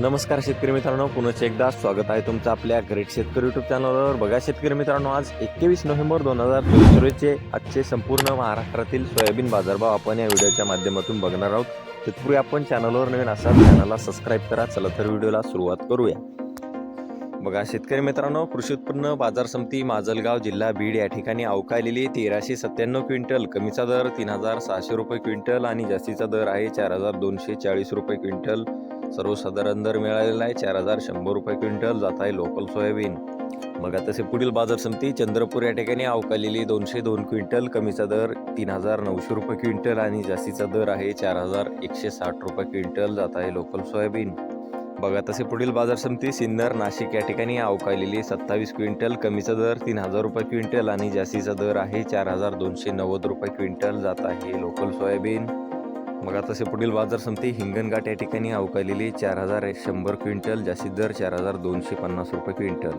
नमस्कार शेतकरी मित्रांनो पुन्हा एकदा स्वागत आहे तुमचं आपल्या ग्रेट शेतकरी युट्यूब चॅनलवर बघा शेतकरी मित्रांनो आज एकवीस नोव्हेंबर दोन हजार चोवीस आजचे संपूर्ण महाराष्ट्रातील सोयाबीन बाजारभाव आपण या व्हिडिओच्या माध्यमातून बघणार आहोत. तत्पूर्वी आपण चॅनलवर नवीन असाल चॅनलला सबस्क्राईब करा. चला तर व्हिडिओला सुरुवात करूया. बघा शेतकरी मित्रांनो कृषी उत्पन्न बाजार समिती माजलगाव जिल्हा बीड या ठिकाणी अवकालेली तेराशे सत्त्याण्णव क्विंटल कमीचा दर तीन हजार सहाशे रुपये क्विंटल आणि जास्तीचा दर आहे चार हजार दोनशे चाळीस रुपये क्विंटल. सर्वसाधारण दर मिळालेला आहे चार हजार शंभर रुपये क्विंटल जात आहे लोकल सोयाबीन. मग तसे पुढील बाजार समिती चंद्रपूर या ठिकाणी अवकालेली दोनशे दोन क्विंटल कमीचा दर तीन हजार नऊशे रुपये क्विंटल आणि जास्तीचा दर आहे चार हजार एकशे साठ रुपये क्विंटल जात आहे लोकल सोयाबीन. बघा तसे पुढील बाजार समिती सिन्नर नाशिक या ठिकाणी अवकालेली सत्तावीस क्विंटल कमीचा दर तीन हजार रुपये क्विंटल आणि जास्तीचा दर आहे चार हजार दोनशे नव्वद रुपये क्विंटल जात आहे लोकल सोयाबीन. मग तसे पुढील बाजार समिती हिंगणघाट या ठिकाणी अवकालेली चार हजार शंभर क्विंटल जास्तीत दर चार हजार दोनशे पन्नास रुपये क्विंटल.